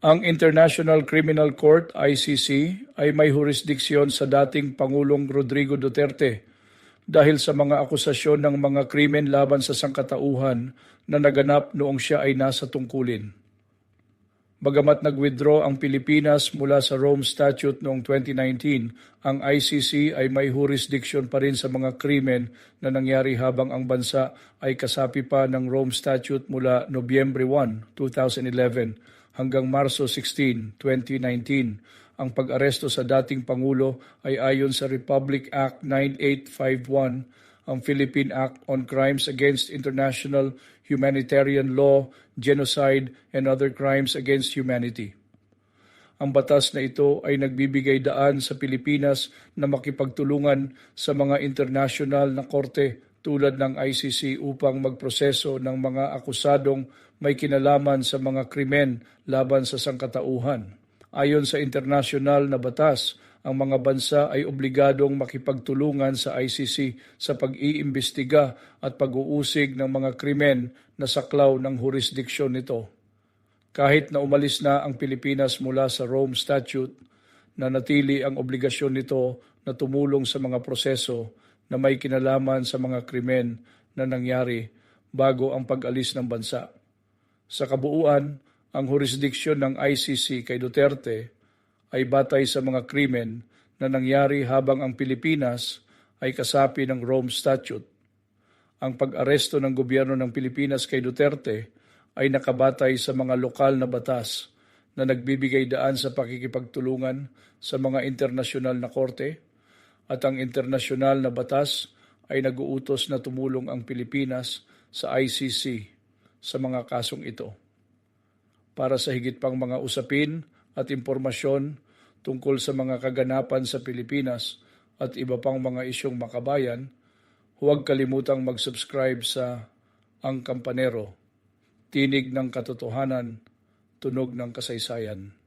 Ang International Criminal Court, ICC, ay may jurisdiksyon sa dating Pangulong Rodrigo Duterte dahil sa mga akusasyon ng mga krimen laban sa sangkatauhan na naganap noong siya ay nasa tungkulin. Bagamat nag-withdraw ang Pilipinas mula sa Rome Statute noong 2019, ang ICC ay may jurisdiction pa rin sa mga krimen na nangyari habang ang bansa ay kasapi pa ng Rome Statute mula Nobyembre 1, 2011 hanggang Marso 16, 2019. Ang pag-aresto sa dating Pangulo ay ayon sa Republic Act 9851, ang Philippine Act on Crimes Against International Humanitarian Law, Genocide, and Other Crimes Against Humanity. Ang batas na ito ay nagbibigay daan sa Pilipinas na makipagtulungan sa mga international na korte tulad ng ICC upang magproseso ng mga akusadong may kinalaman sa mga krimen laban sa sangkatauhan. Ayon sa internasyonal na batas, ang mga bansa ay obligadong makipagtulungan sa ICC sa pag-iimbestiga at pag-uusig ng mga krimen na saklaw ng jurisdiksyon nito. Kahit na umalis na ang Pilipinas mula sa Rome Statute, na natili ang obligasyon nito na tumulong sa mga proseso na may kinalaman sa mga krimen na nangyari bago ang pag-alis ng bansa. Sa kabuuan, ang jurisdiksyon ng ICC kay Duterte ay batay sa mga krimen na nangyari habang ang Pilipinas ay kasapi ng Rome Statute. Ang pag-aresto ng gobyerno ng Pilipinas kay Duterte ay nakabatay sa mga lokal na batas na nagbibigay daan sa pakikipagtulungan sa mga internasyonal na korte at ang internasyonal na batas ay naguutos na tumulong ang Pilipinas sa ICC sa mga kasong ito. Para sa higit pang mga usapin at impormasyon tungkol sa mga kaganapan sa Pilipinas at iba pang mga isyong makabayan, huwag kalimutang mag-subscribe sa Ang Kampanero, Tinig ng Katotohanan, Tunog ng Kasaysayan.